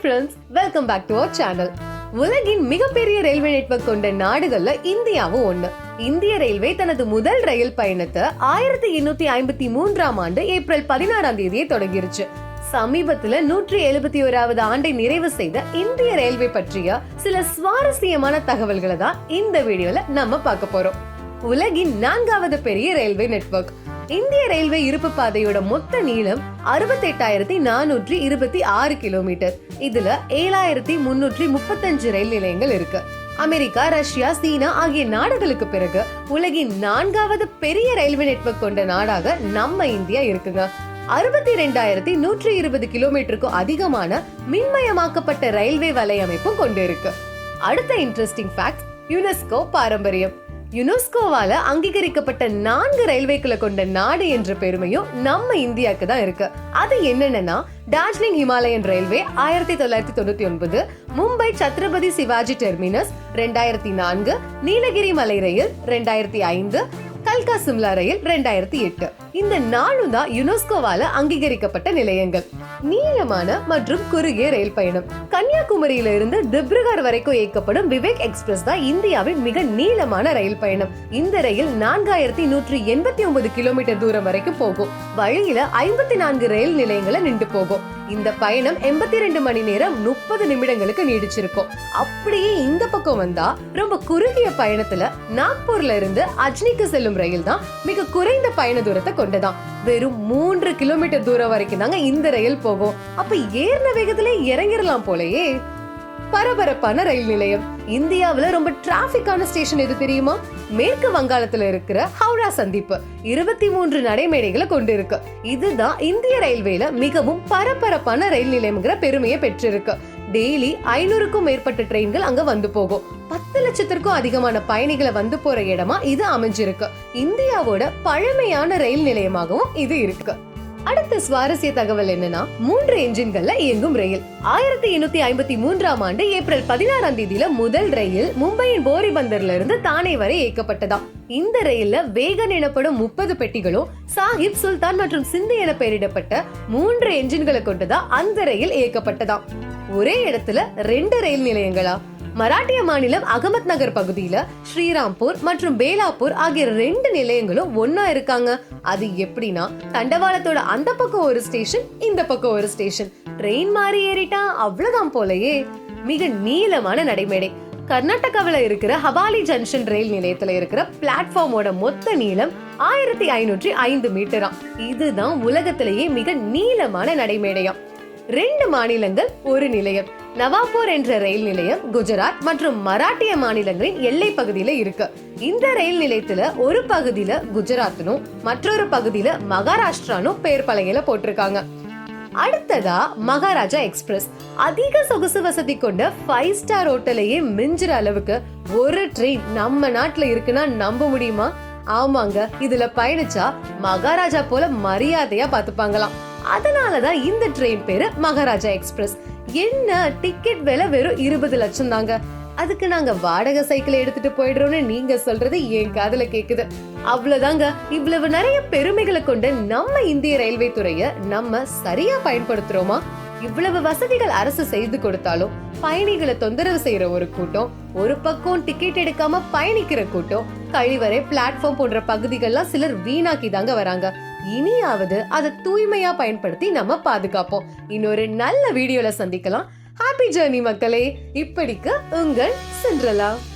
Friends welcome back to our channel உலகின் மிகப்பெரிய railway network கொண்ட நாடுகள்ல இந்தியாவும் ஒண்ணு. இந்திய ரயில்வே தனது முதல் ரயில் பயணத்தை ஆயிரத்தி எண்ணூத்தி ஐம்பத்தி மூன்றாம் ஆண்டு ஏப்ரல் பதினாறாம் தேதியே தொடங்கிருச்சு. சமீபத்துல நூற்றி எழுபத்தி ஓராவது ஆண்டை நிறைவு செய்த இந்திய ரயில்வே பற்றிய சில சுவாரஸ்யமான தகவல்களை தான் இந்த வீடியோல நம்ம பார்க்க போறோம். உலகின் நான்காவது பெரிய ரயில்வே நெட்வொர்க் இந்திய ரயில்வே இருப்பு பாதையோட மொத்த நீளம் அறுபத்தெட்டாயிரத்தி நானூற்றி இருபத்தி ஆறு கிலோமீட்டர் இதுல ஏழாயிரத்தி முன்னூற்றி முப்பத்தஞ்சு ரயில் நிலையங்கள் இருக்கு. அமெரிக்கா ரஷ்யா சீனா ஆகிய நாடுகளுக்கு பிறகு உலகின் நான்காவது பெரிய ரயில்வே நெட்வொர்க் கொண்ட நாடாக நம்ம இந்தியா இருக்குங்க. அறுபத்தி ரெண்டாயிரத்தி நூற்றி இருபது கிலோமீட்டருக்கும் அதிகமான மின்மயமாக்கப்பட்ட ரயில்வே வலையமைப்பும் கொண்டு இருக்கு அடுத்த இன்ட்ரெஸ்டிங் ஃபேக்ட் யுனெஸ்கோ பாரம்பரியம். யுனெஸ்கோவால அங்கீகரிக்கப்பட்ட நான்கு ரயில்வேக்களை கொண்ட நாடு என்ற பெருமையும் நம்ம இந்தியாவுக்கு தான் இருக்கு. அது என்னென்னா டார்ஜிலிங் ஹிமாலயன் ரயில்வே ஆயிரத்தி தொள்ளாயிரத்தி தொண்ணூத்தி ஒன்பது மும்பை சத்ரபதி சிவாஜி டெர்மினஸ் ரெண்டாயிரத்தி நான்கு நீலகிரி மலை ரயில் ரெண்டாயிரத்தி ஐந்து கல்கா சிம்லா ரயில் ரெண்டாயிரத்தி எட்டு. இந்த நாளும் தான் யுனெஸ்கோவால அங்கீகரிக்கப்பட்ட நிலையங்கள். நீளமான மற்றும் குறுகிய ரயில் பயணம். கன்னியாகுமரியில இருந்து திப்ருகர் வரைக்கும் இயக்கப்படும் விவேக் எக்ஸ்பிரஸ் தான் இந்தியாவின் மிக நீளமான ரயில் பயணம். இந்த ரயில் நான்காயிரத்தி நூற்றி எண்பத்தி ஒன்பது கிலோமீட்டர் தூரம் வரைக்கும் போகும். வழியில ஐம்பத்தி நான்கு ரயில் நிலையங்களை நின்று போகும். இந்த பயணம் எண்பத்தி ரெண்டு மணி நேரம் முப்பது நிமிடங்களுக்கு நீடிச்சிருக்கும். அப்படியே இந்த பக்கம் வந்தா ரொம்ப குறுகிய பயணத்துல நாக்பூர்ல இருந்து அஜ்னிக்கு செல்லும் ரயில் தான் மிக குறைந்த பயண தூரத்தை கொண்டதாம் வெறும் மூன்று கிலோமீட்டர் தூரம் வரைக்கும் தாங்க இந்த ரயில் போகும். அப்ப ஏறின வேகத்திலே இறங்கிடலாம் போலயே. பரபரப்பான ரயில் நிலையம். இந்தியாவுல ரொம்ப டிராபிக்கான ஸ்டேஷன் எது தெரியுமா? மேற்கு வங்காளத்துல இருக்கிற ஹவுரா சந்திப்பு. இருபத்தி மூன்று நடைமேடைகளை கொண்டு இருக்கு இதுதான் இந்திய ரயில்வேல மிகவும் பரபரப்பான ரயில் நிலையம்ங்கிற பெருமையை பெற்றிருக்கு. டெய்லி ஐநூறுக்கும் மேற்பட்ட ட்ரெயின்கள் அங்க வந்து போகும். பத்து லட்சத்திற்கும் அதிகமான பயணிகளை வந்து போற இடமா இது அமைஞ்சிருக்கு. இந்தியாவோட பழமையான ரயில் நிலையமாகவும் இது இருக்கு. அடுத்த சுவாரஸ்ய தகவல் என்னன்னா மூன்று என்ஜின்கள்ல இயங்கும் ரயில். ஆயிரத்தி எண்ணூத்தி ஐம்பத்தி மூன்றாம் ஆண்டு ஏப்ரல் பதினாறாம் தேதியில முதல் ரயில் மும்பையின் போரிபந்தர்ல இருந்து தானே வரை இயக்கப்பட்டதாம். இந்த ரயில்ல வேகன் எனப்படும் முப்பது பெட்டிகளும் சாஹிப் சுல்தான் மற்றும் சிந்து என பெயரிடப்பட்ட மூன்று என்ஜின்களை கொண்டுதான் அந்த ரயில் இயக்கப்பட்டதாம். ஒரே இடத்துல ரெண்டு ரயில் நிலையங்களா? மராட்டிய மாநிலம் அகமத் நகர் பகுதியில ஸ்ரீராம்பூர் மற்றும் பேலாப்பூர் ஆகிய ரெண்டு நிலையங்களும் ஒன்னா இருக்காங்க. அது எப்படின்னா தண்டவாளத்தோட அந்த பக்கம் ஒரு ஸ்டேஷன் இந்த பக்கம் ஒரு ஸ்டேஷன். ட்ரெயின் மாறி ஏறிட்டா அவ்வளவுதான் போலயே. மிக நீளமான நடைமேடை. கர்நாடகாவில் இருக்கிற ஹவாலி ஜங்ஷன் ரயில் நிலையத்துல இருக்கிற பிளாட்ஃபார்மோட மொத்த நீளம் ஆயிரத்தி ஐநூற்றி ஐந்து மீட்டராம் இதுதான் உலகத்திலேயே மிக நீளமான நடைமேடையாம் ரெண்டு மாநிலங்கள் ஒரு நிலையம். நவாப்பூர் என்ற ரயில் நிலையம் குஜராத் மற்றும் மராட்டிய மாநிலங்களின் எல்லை பகுதியில இருக்கு. இந்த ரயில் நிலையத்துல ஒரு பகுதியில குஜராத்னும் மற்றொரு பகுதியில மகாராஷ்டிரானும் பேர் பலகையில போட்டிருக்காங்க. அடுத்ததா மகாராஜா எக்ஸ்பிரஸ். அதிக சொகுசு வசதி கொண்ட ஃபைவ் ஸ்டார் ஹோட்டலையே மிஞ்சுற அளவுக்கு ஒரு ட்ரெயின் நம்ம நாட்டுல இருக்குன்னா நம்ப முடியுமா? ஆமாங்க இதுல பயணிச்சா மகாராஜா போல மரியாதையா பாத்துப்பாங்களாம். அதனாலதான் இந்த ட்ரெயின் பேரு மகாராஜா எக்ஸ்பிரஸ். என்ன? டிக்கெட் விலை வெறும் இருபது லட்சம் தாங்க. அதுக்கு நாங்க வாடகை சைக்கிள் எடுத்துட்டு போயிடுறோம்னு நீங்க சொல்றது என் காதல கேக்குது. அவ்வளவுதாங்க. இவ்வளவு நிறைய பெருமைகளை கொண்டு நம்ம இந்திய ரயில்வே துறைய நம்ம சரியா பயன்படுத்துறோமா? இவ்வளவு வசதிகள் அரசு செய்து கொடுத்தாலும் பயணிகளை தொந்தரவு செய்யற ஒரு கூட்டம் ஒரு பக்கம் டிக்கெட் எடுக்காம பயணிக்கிற கூட்டம் கழிவறை பிளாட்ஃபார்ம் போன்ற பகுதிகள்லாம் சிலர் வீணாக்கி தாங்க வராங்க. இனியாவது அதை தூய்மையா பயன்படுத்தி நம்ம பாதுகாப்போம். இன்னொரு நல்ல வீடியோல சந்திக்கலாம். ஹாப்பி ஜேர்னி மக்களே இப்படிக்கு உங்கள் சென்றலாம்